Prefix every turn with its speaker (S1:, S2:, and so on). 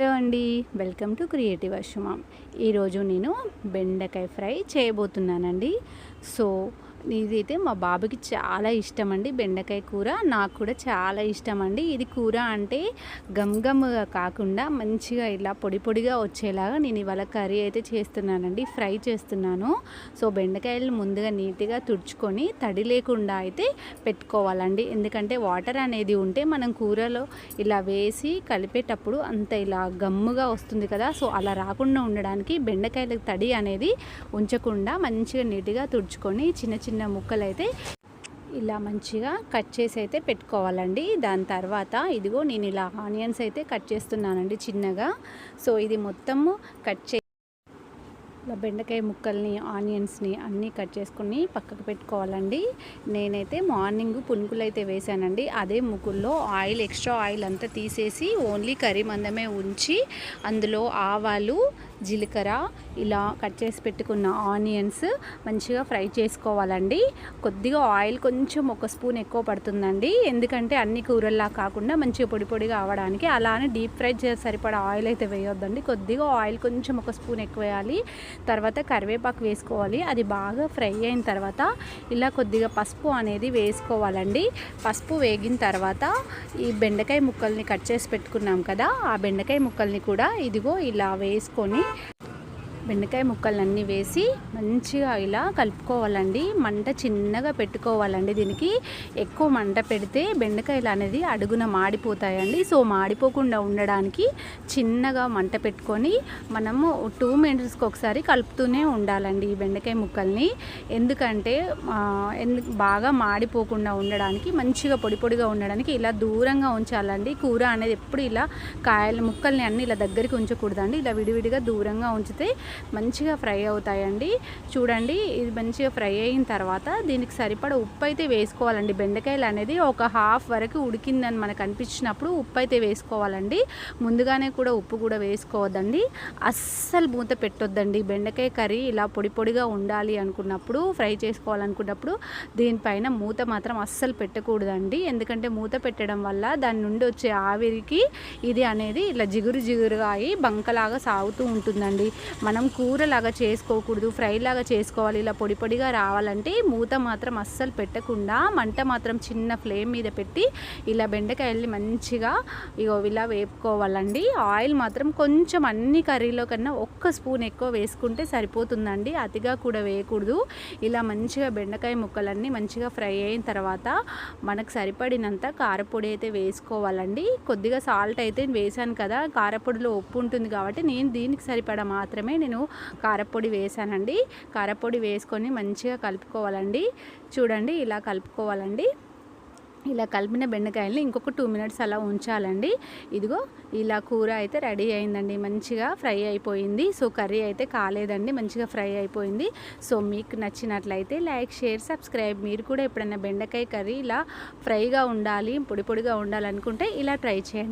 S1: Hello అండి. Welcome to creative Ashwama. ఈరోజు నేను బెండకాయ ఫ్రై చేయబోతున్నానండి. సో ఇదైతే మా బాబుకి చాలా ఇష్టం అండి బెండకాయ కూర. నాకు కూడా చాలా ఇష్టం అండి ఇది కూర అంటే గమ్ కాకుండా మంచిగా ఇలా పొడి పొడిగా వచ్చేలాగా నేను ఇవాళ కర్రీ అయితే చేస్తున్నానండి ఫ్రై చేస్తున్నాను. సో బెండకాయలు ముందుగా నీట్గా తుడుచుకొని తడి లేకుండా అయితే పెట్టుకోవాలండి. ఎందుకంటే వాటర్ అనేది ఉంటే మనం కూరలో ఇలా వేసి కలిపేటప్పుడు అంత ఇలా గమ్ముగా వస్తుంది కదా. సో అలా రాకుండా ఉండడానికి బెండకాయలకు తడి అనేది ఉంచకుండా మంచిగా నీట్గా తుడుచుకొని చిన్న చిన్న ముక్కలు అయితే ఇలా మంచిగా కట్ చేసి అయితే పెట్టుకోవాలండి. దాని తర్వాత ఇదిగో నేను ఇలా ఆనియన్స్ అయితే కట్ చేస్తున్నానండి చిన్నగా. సో ఇది మొత్తము కట్ చే ఇలా బెండకాయ ముక్కల్ని ఆనియన్స్ని అన్నీ కట్ చేసుకుని పక్కకు పెట్టుకోవాలండి. నేనైతే మార్నింగ్ పునుకులు అయితే వేసానండి అదే ముక్కుల్లో ఆయిల్ ఎక్స్ట్రా ఆయిల్ అంతా తీసేసి ఓన్లీ కర్రీ మందమే ఉంచి అందులో ఆవాలు జీలకర్ర ఇలా కట్ చేసి పెట్టుకున్న ఆనియన్స్ మంచిగా ఫ్రై చేసుకోవాలండి. కొద్దిగా ఆయిల్ కొంచెం ఒక స్పూన్ ఎక్కువ పడుతుందండి. ఎందుకంటే అన్ని కూరల్లా కాకుండా మంచిగా పొడి పొడిగా అవడానికి అలానే డీప్ ఫ్రై చేసి సరిపడా ఆయిల్ అయితే వేయొద్దండి. కొద్దిగా ఆయిల్ కొంచెం ఒక స్పూన్ ఎక్కువ వేయాలి. తర్వాత కరివేపాకు వేసుకోవాలి. అది బాగా ఫ్రై అయిన తర్వాత ఇలా కొద్దిగా పసుపు అనేది వేసుకోవాలండి. పసుపు వేగిన తర్వాత ఈ బెండకాయ ముక్కల్ని కట్ చేసి పెట్టుకున్నాం కదా ఆ బెండకాయ ముక్కల్ని కూడా ఇదిగో ఇలా వేసుకొని బెండకాయ ముక్కలన్నీ వేసి మంచిగా ఇలా కలుపుకోవాలండి. మంట చిన్నగా పెట్టుకోవాలండి దీనికి. ఎక్కువ మంట పెడితే బెండకాయలు అనేది అడుగున మాడిపోతాయండి. సో మాడిపోకుండా ఉండడానికి చిన్నగా మంట పెట్టుకొని మనము టూ మినిట్స్కి ఒకసారి కలుపుతూనే ఉండాలండి ఈ బెండకాయ ముక్కల్ని. ఎందుకంటే ఎందుకు బాగా మాడిపోకుండా ఉండడానికి మంచిగా పొడి పొడిగా ఉండడానికి ఇలా దూరంగా ఉంచాలండి. కూర అనేది ఎప్పుడు ఇలా కాయల ముక్కల్ని అన్నీ ఇలా దగ్గరికి ఉంచకూడదండి. ఇలా విడివిడిగా దూరంగా ఉంచితే మంచిగా ఫ్రై అవుతాయండి. చూడండి ఇది మంచిగా ఫ్రై అయిన తర్వాత దీనికి సరిపడ ఉప్పు అయితే వేసుకోవాలండి. బెండకాయలు అనేది ఒక హాఫ్ వరకు ఉడికిందని మనకు అనిపించినప్పుడు ఉప్పు అయితే వేసుకోవాలండి. ముందుగానే కూడా ఉప్పు కూడా వేసుకోవద్దండి. అస్సలు మూత పెట్టొద్దండి. బెండకాయ కర్రీ ఇలా పొడి పొడిగా ఉండాలి అనుకున్నప్పుడు ఫ్రై చేసుకోవాలనుకున్నప్పుడు దీనిపైన మూత మాత్రం అస్సలు పెట్టకూడదండి. ఎందుకంటే మూత పెట్టడం వల్ల దాని నుండి వచ్చే ఆవిరికి ఇది అనేది ఇలా జిగురు జిగురుగా అయి బంకలాగా సాగుతూ ఉంటుందండి. మనం కూరలాగా చేసుకోకూడదు ఫ్రై లాగా చేసుకోవాలి ఇలా పొడి పొడిగా రావాలంటే మూత మాత్రం అస్సలు పెట్టకుండా మంట మాత్రం చిన్న ఫ్లేమ్ మీద పెట్టి ఇలా బెండకాయల్ని మంచిగా ఇగో ఇలా వేపుకోవాలండి. ఆయిల్ మాత్రం కొంచెం అన్ని కర్రీలో కన్నా ఒక్క స్పూన్ ఎక్కువ వేసుకుంటే సరిపోతుందండి. అతిగా కూడా వేయకూడదు. ఇలా మంచిగా బెండకాయ ముక్కలన్నీ మంచిగా ఫ్రై అయిన తర్వాత మనకు సరిపడినంత కారపొడి అయితే వేసుకోవాలండి. కొద్దిగా సాల్ట్ అయితే వేసాను కదా కారపొడిలో ఉప్పు ఉంటుంది కాబట్టి నేను దీనికి సరిపడా మాత్రమే నేను నేను కారపొడి వేసానండి. కారపొడి వేసుకొని మంచిగా కలుపుకోవాలండి. చూడండి ఇలా కలుపుకోవాలండి. ఇలా కలిపిన బెండకాయల్ని ఇంకొక టూ మినిట్స్ అలా ఉంచాలండి. ఇదిగో ఇలా కూర అయితే రెడీ అయిందండి. మంచిగా ఫ్రై అయిపోయింది. సో కర్రీ అయితే కాలేదండి. మంచిగా ఫ్రై అయిపోయింది. సో మీకు నచ్చినట్లయితే లైక్ షేర్ సబ్స్క్రైబ్. మీరు కూడా ఎప్పుడైనా బెండకాయ కర్రీ ఇలా ఫ్రైగా ఉండాలి పొడి పొడిగా ఉండాలనుకుంటే ఇలా ట్రై చేయండి.